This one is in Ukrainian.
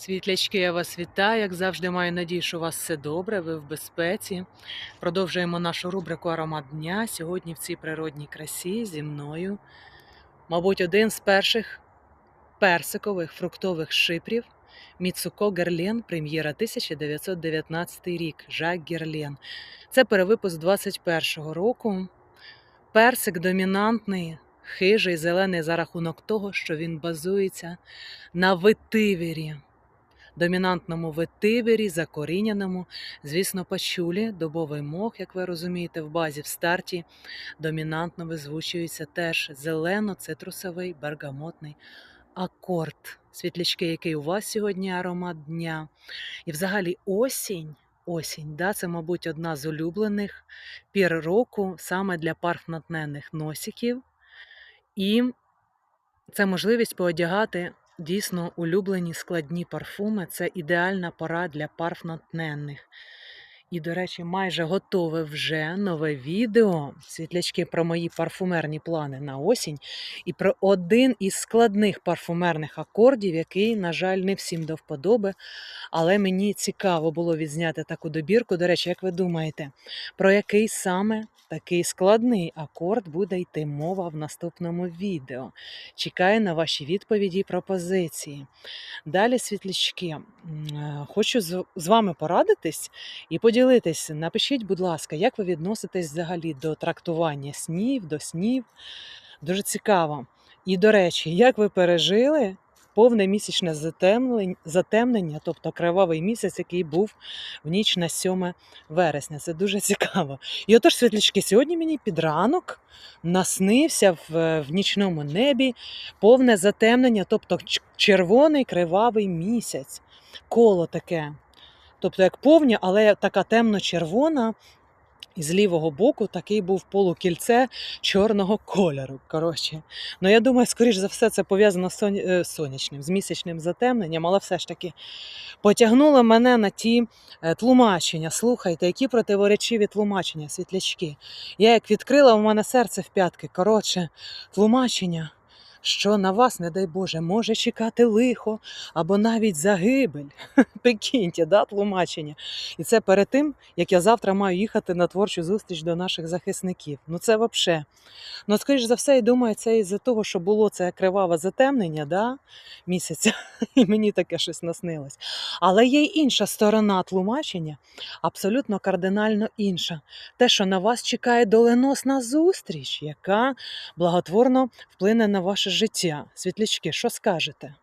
Світлячки, я вас вітаю. Як завжди, маю надію, що у вас все добре, ви в безпеці. Продовжуємо нашу рубрику Аромат дня. Сьогодні в цій природній красі зі мною, мабуть, один з перших персикових фруктових шипрів Міцуко Герлен, прем'єра 1919 рік. Жак Герлен. Це перевипуск 21-го року. Персик домінантний, хижий, зелений за рахунок того, що він базується на ветивері домінантному ветивері, закоріняному, звісно, пачулі, добовий мох, як ви розумієте, в базі в старті домінантно визвучується теж зелено-цитрусовий бергамотний акорд. Світлячки, який у вас сьогодні аромат дня. І взагалі осінь. Осінь, да, це, мабуть, одна з улюблених пір року саме для парфнатненних носиків. І це можливість поодягати дійсно улюблені складні парфуми. Це ідеальна пора для парф натненних. І, до речі, майже готове вже нове відео світлячки про мої парфумерні плани на осінь і про один із складних парфумерних акордів, який, на жаль, не всім до вподоби. Але мені цікаво було відзняти таку добірку. До речі, як ви думаєте, про який саме такий складний акорд буде йти мова в наступному відео? Чекаю на ваші відповіді і пропозиції. Далі, світлячки, е, хочу з вами порадитись і поділитись. Напишіть, будь ласка, як ви відноситесь взагалі до трактування снів, до снів. Дуже цікаво. І, до речі, як ви пережили повне місячне затемнення, тобто кривавий місяць, який був в ніч на 7 вересня. Це дуже цікаво. І отож, світлячки, сьогодні мені під ранок наснився в, в нічному небі повне затемнення, тобто червоний кривавий місяць. Коло таке. Тобто як повня, але така темно-червона. І з лівого боку такий був полукільце чорного кольору. Коротше. Ну я думаю, скоріш за все, це пов'язано з е, сонячним, з місячним затемненням, але все ж таки потягнуло мене на ті е, тлумачення. Слухайте, які противоречиві тлумачення, світлячки. Я як відкрила, у мене серце в п'ятки. Коротше, тлумачення. Що на вас, не дай Боже, може чекати лихо або навіть загибель. Прикиньте, да, тлумачення. І це перед тим, як я завтра маю їхати на творчу зустріч до наших захисників. Ну це взагалі. Ну, скоріш за все, я думаю, це із-за того, що було це криваве затемнення да, місяця, і мені таке щось наснилось. Але є й інша сторона тлумачення, абсолютно кардинально інша. Те, що на вас чекає доленосна зустріч, яка благотворно вплине на ваше життя. Світлячки, що скажете?